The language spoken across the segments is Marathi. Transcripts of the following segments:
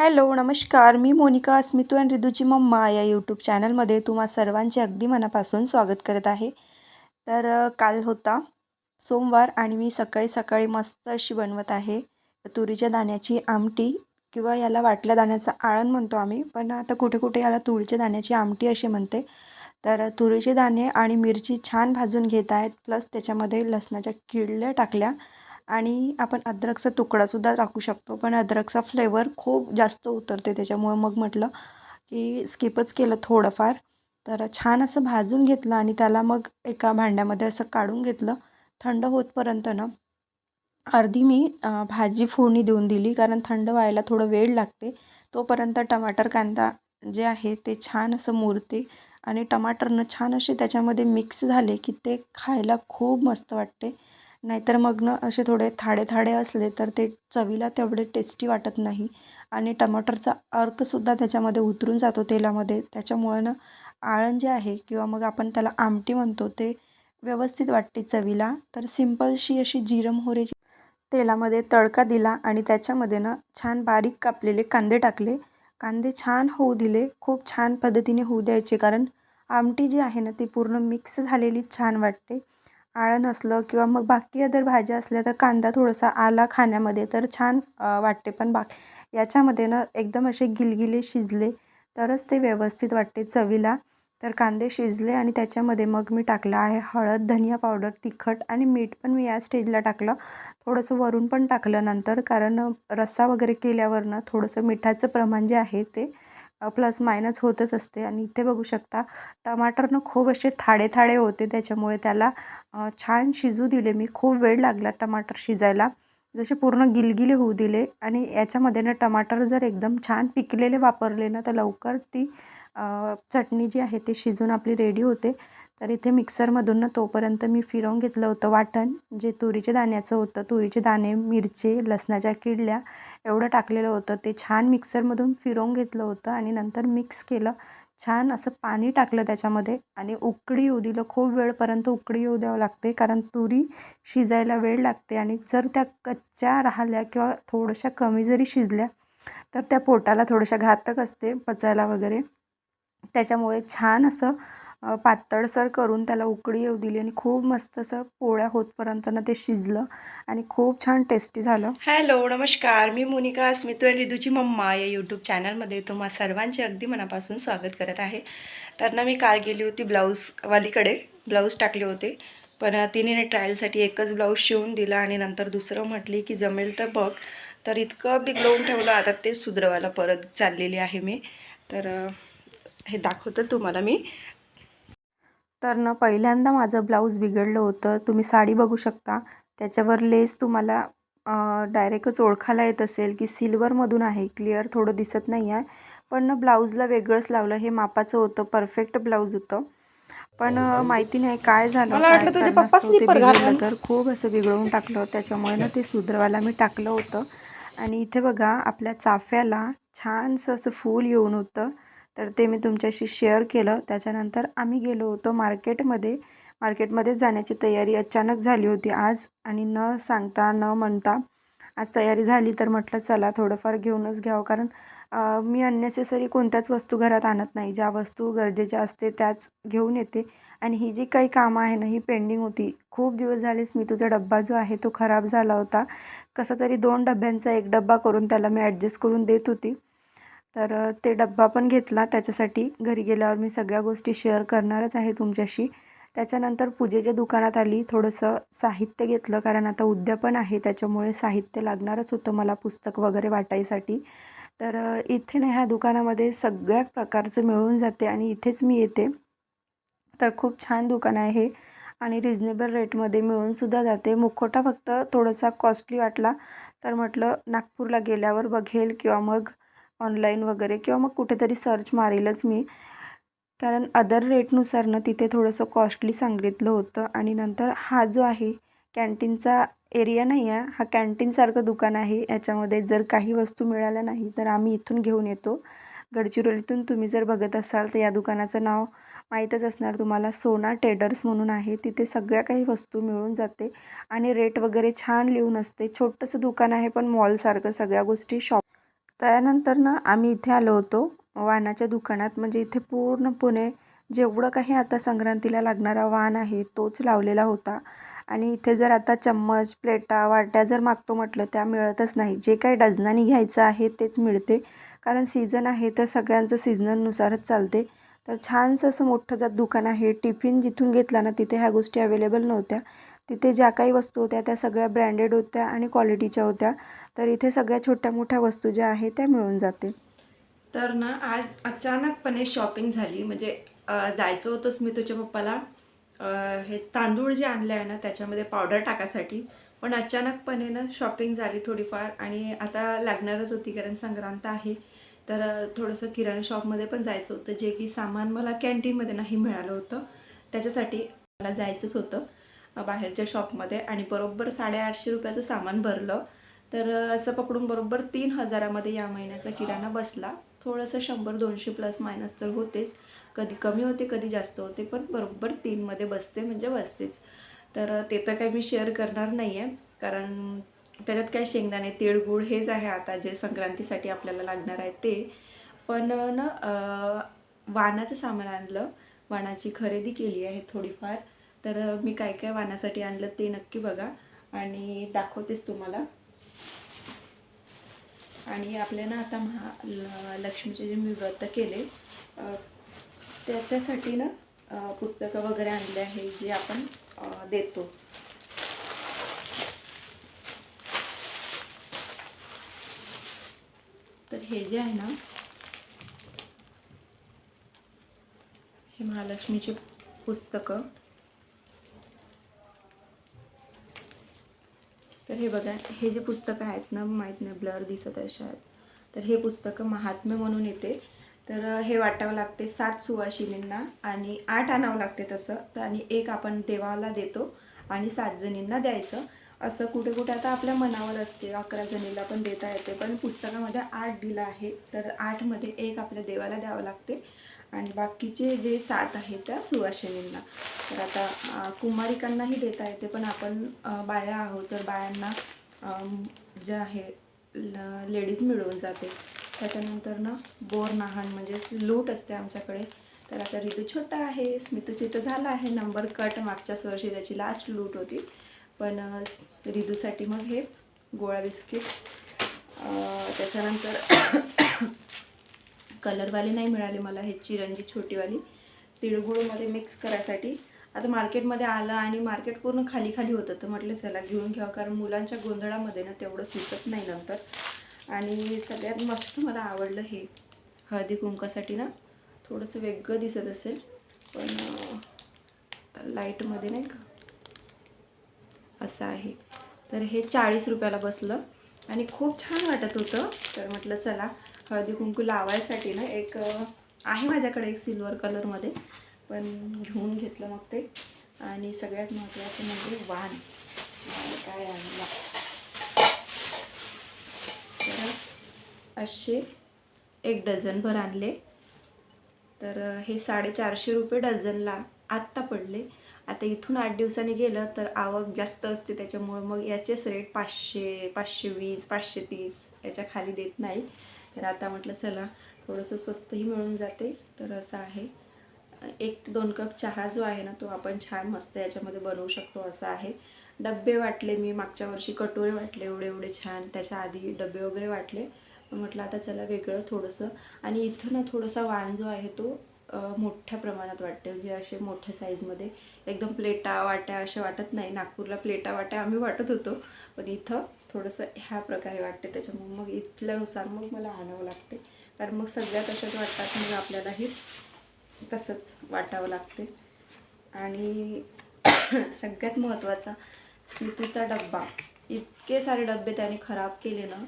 हॅलो नमस्कार. मी मोनिका अस्मितू आणि रिदूची मम्मा या यूट्यूब चॅनलमध्ये तुम्हा सर्वांचे अगदी मनापासून स्वागत करत आहे. तर काल होता सोमवार आणि मी सकाळी सकाळी मस्त अशी बनवत आहे. तुरीच्या दाण्याची आमटी किंवा याला वाटल्या दाण्याचं आळण म्हणतो आम्ही पण आता कुठे कुठे याला तुरीच्या दाण्याची आमटी अशी म्हणते. तर तुरीचे दाणे आणि मिरची छान भाजून घेत आहेत प्लस त्याच्यामध्ये लसणाच्या किडल्या टाकल्या. आणि आपण अद्रकचा तुकडासुद्धा टाकू शकतो. पण अद्रकचा फ्लेवर खूप जास्त उतरते. त्याच्यामुळं मग म्हटलं की स्किपच केलं थोडंफार. तर छान असं भाजून घेतलं आणि त्याला मग एका भांड्यामध्ये असं काढून घेतलं. थंड होतपर्यंत ना अर्धी मी भाजी फोडणी देऊन दिली. कारण थंड व्हायला थोडं वेळ लागते. तोपर्यंत टमाटर कांदा जे आहे ते छान असं मुरते आणि टमाटरनं छान असे त्याच्यामध्ये मिक्स झाले की ते खायला खूप मस्त वाटते. नाहीतर मग ना असे थोडे थाडे थाडे असले तर ते चवीला तेवढे टेस्टी वाटत नाही. आणि टमाटरचा अर्कसुद्धा त्याच्यामध्ये उतरून जातो तेलामध्ये. त्याच्यामुळं ना आळण जे आहे किंवा मग आपण त्याला आमटी म्हणतो ते व्यवस्थित वाटते चवीला. तर सिंपलशी अशी जिरं मोहरीची तेलामध्ये तडका दिला आणि त्याच्यामध्ये ना छान बारीक कापलेले कांदे टाकले. कांदे छान होऊ दिले. खूप छान पद्धतीने होऊ द्यायचे कारण आमटी जी आहे ना ती पूर्ण मिक्स झालेली छान वाटते. आळण असलं किंवा मग बाकी अदर भाज्या असल्या तर कांदा थोडासा आला खाण्यामध्ये तर छान वाटते. पण बाकी याच्यामध्ये ना एकदम असे गिलगिले शिजले तरच ते व्यवस्थित वाटते चवीला. तर कांदे शिजले आणि त्याच्यामध्ये मग मी टाकलं आहे हळद धनिया पावडर तिखट आणि मीठ पण मी या स्टेजला टाकलं. थोडंसं वरून पण टाकलं नंतर कारण रस्सा वगैरे केल्यावर ना थोडंसं मिठाचं प्रमाण जे आहे ते प्लस मायनस होतच असते. आणि इथे बघू शकता टमाटरनं खूप असे थाडे थाडे होते. त्याच्यामुळे त्याला छान शिजू दिले मी. खूप वेळ लागला टमाटर शिजायला. जसे पूर्ण गिलगिले होऊ दिले. आणि याच्यामध्ये ना टमाटर जर एकदम छान पिकलेले वापरले ना तर लवकर ती चटणी जी आहे ती शिजून आपली रेडी होते. तर इथे मिक्सरमधून ना तोपर्यंत मी फिरवून घेतलं होतं वाटण जे तुरीच्या दाण्याचं होतं. तुरीचे दाणे मिरची लसणाच्या किडल्या एवढं टाकलेलं होतं. ते छान मिक्सरमधून फिरवून घेतलं होतं आणि नंतर मिक्स केलं. छान असं पाणी टाकलं त्याच्यामध्ये आणि उकळी येऊ दिलं. खूप वेळपर्यंत उकडी येऊ द्यावं लागते कारण तुरी शिजायला वेळ लागते आणि जर त्या कच्च्या राहिल्या किंवा थोड्याशा कमी जरी शिजल्या तर त्या पोटाला थोड्याशा घातक असते पचायला वगैरे. त्याच्यामुळे छान असं पातळसर करून त्याला उकळी येऊ दिली आणि खूप मस्त असं पोळ्या होतपर्यंत ना ते शिजलं आणि खूप छान टेस्टी झालं. हॅलो नमस्कार. मी मोनिका स्मितू आणि रिदूची मम्मा या यूट्यूब चॅनलमध्ये तुम्हा सर्वांचे अगदी मनापासून स्वागत करत आहे. तर ना मी काल गेली होती ब्लाऊजवालीकडे ब्लाऊज टाकले होते. पण तिने ना ट्रायलसाठी एकच ब्लाऊज शिवून दिला आणि नंतर दुसरं म्हटली की जमेल तर बघ. तर इतकं बिघडवून ठेवलं आता ते सुधरवायला परत चाललेली आहे मी. तर हे दाखवतं तुम्हाला मी. तर ना पहिल्यांदा माझं ब्लाऊज बिघडलं होतं. तुम्ही साडी बघू शकता. त्याच्यावर लेस तुम्हाला डायरेक्टच ओळखायला येत असेल की सिल्वरमधून आहे. क्लिअर थोडं दिसत नाही आहे पण ना ब्लाऊजला वेगळंच लावलं. हे मापाचं होतं. परफेक्ट ब्लाऊज होतं. पण माहिती नाही काय झालं काय ते बिघडलं. तर खूप असं बिघडवून टाकलं. त्याच्यामुळे ना ते सुधरवायला मी टाकलं होतं. आणि इथे बघा आपल्या चाफ्याला छानसं असं फूल येऊन होतं. तर ते मी तुमच्याशी शेअर केलं. त्याच्यानंतर आम्ही गेलो होतो मार्केटमध्ये. मार्केटमध्ये जाण्याची तयारी अचानक झाली होती आज आणि न सांगता न म्हणता आज तयारी झाली तर म्हटलं चला थोडंफार घेऊनच घ्यावं. कारण मी अननेसेसरी कोणत्याच वस्तू घरात आणत नाही. ज्या वस्तू गरजेच्या असते त्याच घेऊन येते. आणि ही जी काही कामं आहे ना ही पेंडिंग होती. खूप दिवस झालेच मी तुझा डब्बा जो आहे तो खराब झाला होता. कसा तरी दोन डब्यांचा एक डब्बा करून त्याला मी ॲडजस्ट करून देत होती. तर ते डब्बा पण घेतला त्याच्यासाठी. घरी गेल्यावर मी सगळ्या गोष्टी शेअर करणारच आहे तुमच्याशी. त्याच्यानंतर पूजेच्या दुकानात आली थोडंसं साहित्य घेतलं कारण आता उद्या पण आहे त्याच्यामुळे साहित्य लागणारच होतं मला पुस्तक वगैरे वाटायसाठी. तर इथे ना ह्या दुकानामध्ये सगळ्या प्रकारचं मिळून जाते आणि इथेच मी येते. तर खूप छान दुकान आहे आणि रिजनेबल रेटमध्ये मिळूनसुद्धा जाते. मुखोटा फक्त थोडासा कॉस्टली वाटला तर म्हटलं नागपूरला गेल्यावर बघेल किंवा मग ऑनलाईन वगैरे किंवा मग कुठेतरी सर्च मारेलच मी. कारण अदर रेटनुसार ना तिथे थोडंसं कॉस्टली सांगितलं होतं आणि नंतर हा जो आहे कॅन्टीनचा एरिया नाही आहे हा कॅन्टीनसारखं दुकान आहे. याच्यामध्ये जर काही वस्तू मिळाल्या नाही तर आम्ही इथून घेऊन येतो. गडचिरोलीतून तुम्ही जर बघत असाल तर या दुकानाचं नाव माहीतच असणार तुम्हाला. सोना ट्रेडर्स म्हणून आहे. तिथे सगळ्या काही वस्तू मिळून जाते. आणि रेट वगैरे छान लिहून असते. छोटंसं दुकान आहे पण मॉलसारखं सगळ्या गोष्टी शॉप त्यानंतर ना आम्ही इथे आलो होतो. वाणाच्या दुकानात म्हणजे इथे पूर्ण पुणे जेवढं काही आता संक्रांतीला लागणारा वाण आहे तोच लावलेला होता. आणि इथे जर आता चम्मच प्लेटा वाट्या जर मागतो म्हटलं त्या मिळतच नाही. जे काही डझनानी घ्यायचं आहे तेच मिळते. कारण सीझन आहे तर सगळ्यांचं सीझननुसारच चालते. तर छानसं असं मोठं जात दुकान आहे. टिफिन जिथून घेतला ना तिथे ह्या गोष्टी अवेलेबल नव्हत्या. तिथे ज्या काही वस्तू होत्या त्या सगळ्या ब्रँडेड होत्या आणि क्वालिटीच्या होत्या. तर इथे सगळ्या छोट्या मोठ्या वस्तू ज्या आहेत त्या मिळून जाते. तर ना आज अचानकपणे शॉपिंग झाली. म्हणजे जायचं होतंच मी तुझ्या पप्पाला. हे तांदूळ जे आणले आहे ना त्याच्यामध्ये पावडर टाकासाठी पण अचानकपणे ना शॉपिंग झाली थोडीफार आणि आता लागणारच होती कारण संक्रांत आहे. तर थोडंसं किराणा शॉपमध्ये पण जायचं होतं. जे की सामान मला कॅन्टीनमध्ये नाही मिळालं होतं. त्याच्यासाठी मला जायचंच होतं. बाहेरच्या शॉपमध्ये आणि बरोबर साडेआठशे रुपयाचं सामान भरलं. तर असं पकडून बरोबर तीन हजारामध्ये या महिन्याचा किराणा बसला. थोडंसं शंभर दोनशे प्लस मायनस तर होतेच. कधी कमी होते कधी जास्त होते पण बरोबर तीनमध्ये बसते म्हणजे बसतेच. तर ते तर काही मी शेअर करणार नाही आहे कारण त्याच्यात काय शेंगदाणे तिळगुळ हेच आहे आता जे संक्रांतीसाठी आपल्याला लागणार आहे ते. पण ना वाणाचं सामान आणलं. वाणाची खरेदी केली आहे थोडीफार. तर मी काय काय वाणासाठी आणलं ते नक्की बघा आणि दाखवतेच तुम्हाला. आणि आपल्या ना आता महा लक्ष्मीचे जे मी व्रत केले त्याच्यासाठी ना पुस्तकं वगैरे आणले आहे जे आपण देतो. तर हे जे आहे ना हे महालक्ष्मीचे पुस्तकं. तर हे बघा हे जे पुस्तकं आहेत ना माहीत नाही ब्लर दिसत अशा आहेत तर हे पुस्तकं महात्म्य म्हणून येते. तर हे वाटावं लागते सात सुवासिनींना आणि आठ आणावं लागते तसं. तर आणि एक आपण देवाला देतो आणि सात जणींना द्यायचं. असं कुठे कुठे आता आपल्या मनावर असते अकरा जणीला पण देता येते पण पुस्तकामध्ये आठ दिलं आहे तर आठमध्ये एक आपल्या देवाला द्यावं लागते. आणि बाकीचे जे सात आहेत त्या सुवासिनींना तर आता कुमारिकांनाही देता येते पण आपण बाया आहोत तर बायांना जे आहे ल लेडीज मिळवून जाते. त्याच्यानंतर ना बोर नाहण म्हणजेच लूट असते आमच्याकडे. तर आता ऋतू छोटा आहे स्मितूची तर झाला आहे नंबर कट मागच्याच वर्षी त्याची लास्ट लूट होती. पण रिदूसाठी मग हे गोळा बिस्किट. त्याच्यानंतर कलरवाले नाही मिळाले मला हे चिरंजी छोटीवाली. तिळगुळमध्ये मिक्स करायसाठी. आता मार्केटमध्ये आलं आणि मार्केट पूर्ण खाली खाली होतं तर म्हटलं चला घेऊन घ्यावं कारण मुलांच्या गोंधळामध्ये ना तेवढं सुचत नाही नंतर. आणि सगळ्यात मस्त मला आवडलं हे हळदी कुंकासाठी ना. थोडंसं वेगळं दिसत असेल पण लाईटमध्ये नाही का? असं आहे. तर हे चाळीस रुपयाला बसलं. आणि खूप छान वाटत होतं. तर म्हटलं चला हळदी कुंकू लावायसाठी ना एक आहे माझ्याकडे एक सिल्वर कलरमध्ये. पण घेऊन घेतलं मग ते. आणि सगळ्यात महत्त्वाचं म्हणजे वाण. काय आणला? तर असे एक डझनभर आणले. तर हे साडेचारशे रुपये डझनला आत्ता पडले. आता इथून आठ दिवसांनी गेलं तर आवक जास्त असते त्याच्यामुळं मग याचेच रेट पाचशे पाचशे वीस पाचशे तीस याच्या खाली देत नाही. तर आता म्हटलं चला थोडंसं स्वस्तही मिळून जाते. तर असं आहे. एक दोन कप चहा जो आहे ना तो आपण छान मस्त याच्यामध्ये बनवू शकतो असं आहे. डब्बे वाटले मी मागच्या वर्षी कटोरे वाटले एवढे एवढे छान. त्याच्या आधी डबे वगैरे वाटले. म्हटलं आता चला वेगळं थोडंसं. आणि इथं ना थोडासा वाण जो आहे तो मोठ्या प्रमाणात वाटते. म्हणजे असे मोठ्या साईजमध्ये एकदम प्लेटा वाट्या अशा वाटत नाही. नागपूरला प्लेटा वाट्या आम्ही वाटत होतो. पण इथं थोडंसं ह्या प्रकारे वाटते. त्याच्यामुळे मग इथल्यानुसार मग मला आणावं लागते. कारण मग सगळ्यात तशाच वाटतात. मग आपल्यालाही तसंच वाटावं लागते. आणि सगळ्यात महत्त्वाचा स्मितीचा डब्बा. इतके सारे डब्बे त्याने खराब केले ना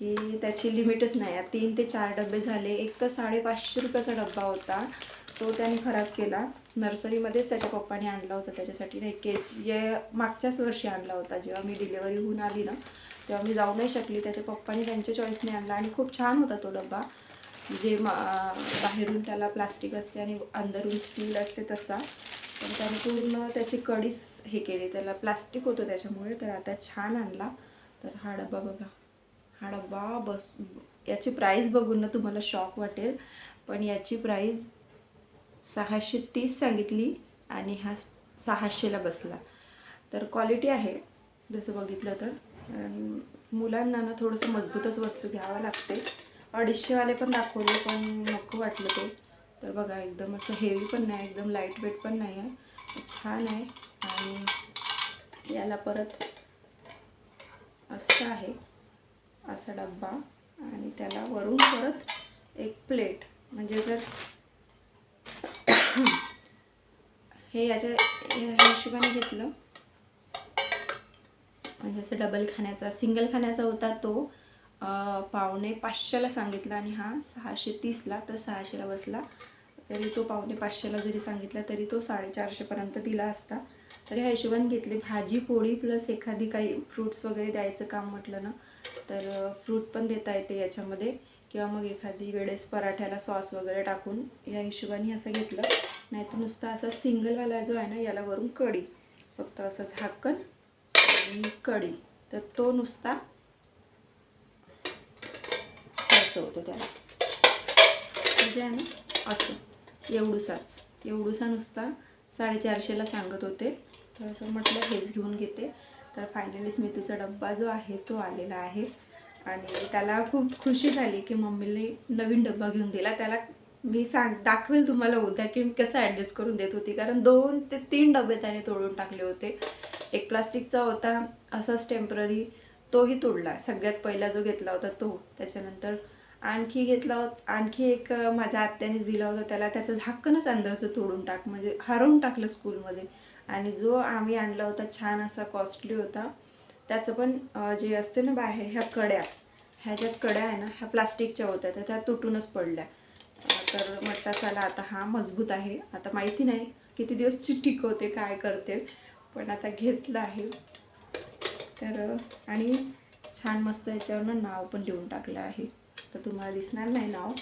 की त्याची लिमिटच नाही. आहे तीन ते चार डबे झाले. एक तर साडेपाचशे रुपयाचा डब्बा होता. तो त्याने खराब केला. नर्सरीमध्येच त्याच्या पप्पाने आणला होता त्याच्यासाठी. नाही के जी मागच्याच वर्षी आणला होता. जेव्हा मी डिलेवरी होऊन आली ना तेव्हा मी जाऊ नाही शकली. त्याच्या पप्पाने त्यांच्या चॉईसने आणला आणि खूप छान होता तो डब्बा. जे मा बाहेरून त्याला प्लास्टिक असते आणि अंदरून स्टील असते तसा. पण त्याने पूर्ण त्याची कडीच हे केली. त्याला प्लास्टिक होतं त्याच्यामुळे. तर आता छान आणला. तर हा डबा बघा. हा डब्बा बस याची प्राईस बघून ना तुम्हाला शॉक वाटेल. पण याची प्राईस सहाशे तीस सांगितली आणि हा सहाशेला बसला. तर क्वालिटी आहे. जसं बघितलं तर. मुलांना ना थोडंसं मजबूतच वस्तू घ्यावं लागते. अडीचशेवाले पण दाखवले पण नको वाटलं ते. तर बघा एकदम असं हेवी पण नाही एकदम लाइट वेट पण नाही आहे. छान आहे. आणि याला परत असं आहे. असा डब्बा आणि त्याला वरून परत एक प्लेट. म्हणजे जर हे याच्या हिशोबाने घेतलं. म्हणजे असं डबल खाण्याचा सिंगल खाण्याचा होता तो पावणे पाचशेला सांगितला आणि हा सहाशे तीसला तर सहाशेला बसला. तरी तो पावणे पाचशेला जरी सांगितला तरी तो साडेचारशेपर्यंत दिला असता. तर ह्या हिशोबाने घेतली. भाजी पोळी प्लस एखादी काही फ्रूट्स वगैरे द्यायचं काम म्हटलं ना तर फ्रूट पण देता येते याच्यामध्ये. किंवा मग एखादी वेळेस पराठ्याला सॉस वगैरे टाकून या हिशोबाने असं घेतलं. नाही तर नुसता असा सिंगलवाला जो आहे ना याला वरून कढी. फक्त असं झाकण आणि कढी. तर तो नुसता असं होतं त्याला. म्हणजे आहे ना असं. एवढूसाच. एवढूसा नुसता साडेचारशेला सांगत होते. तर म्हटलं हेच घेऊन घेते. तर फायनली स्मितूचा डब्बा जो आहे तो आलेला आहे. आणि त्याला खूप खुशी झाली की मम्मीने नवीन डब्बा घेऊन दिला. त्याला मी सांग दाखवेल तुम्हाला उद्या की मी कसं ॲडजस्ट करून देत होती. कारण दोन ते तीन डबे त्याने तोडून टाकले होते. एक प्लास्टिकचा होता असाच टेंपररी तोही तोडला. सगळ्यात पहिला जो घेतला होता तो. त्याच्यानंतर आणखी घेतला होता आणखी एक माझ्या आत्यानेच दिला होता. त्याला त्याचं झाकणच अंदरचं तोडून टाक म्हणजे हरवून टाकलं स्कूलमध्ये. आणि जो आम्ही आणला होता छान असा कॉस्टली होता. त्याचं पण जे असते ना बाहेर ह्या कड्या ह्या ज्या कड्या आहे ना ह्या प्लास्टिकच्या होत्या तर त्या तुटूनच पडल्या. तर म्हटलं चला आता हा मजबूत आहे. आता माहिती नाही किती दिवस टिकवते काय करते. पण आता घेतलं आहे. तर आणि छान मस्त याच्यावरनं नाव पण लिहून टाकलं आहे. तर तुम्हाला दिसणार नाही नाव.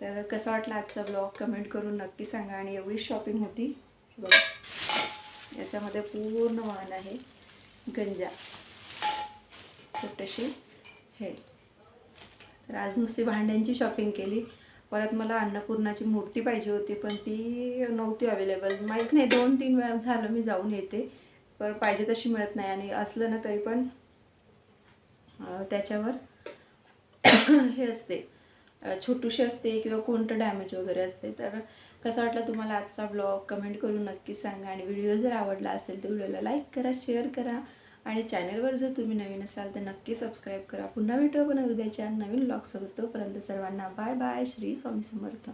तर कसा वाटला आजचा ब्लॉग कमेंट करून नक्की सांगा आणि एवढी शॉपिंग होती. बघा. याच्यामध्ये पूर्ण वाहन आहे. गंजा. छोटेशी हे. तर आज नुसती भांड्यांची शॉपिंग केली. परत मला अन्नपूर्णाची मूर्ती पाहिजे होती पण ती नव्हती अवेलेबल माहीत नाही दोन तीन वेळा झालं मी जाऊन येते. पण पाहिजे तशी मिळत नाही आणि असलं ना तरी पण त्याच्यावर हे असते. छोटूशी असते किंवा कोणतं डॅमेज वगैरे असते. तर कसा वाटला तुम्हाला आजचा ब्लॉग कमेंट करून नक्की सांगा. आणि व्हिडिओ जर आवडला असेल तर व्हिडिओला लाईक करा शेअर करा. आणि चॅनलवर जर तुम्ही नवीन असाल तर नक्की सबस्क्राईब करा. पुन्हा भेटू आपण उद्याच्या नवीन ब्लॉगसोबत तोपर्यंत सर्वांना बाय बाय श्री स्वामी समर्थ.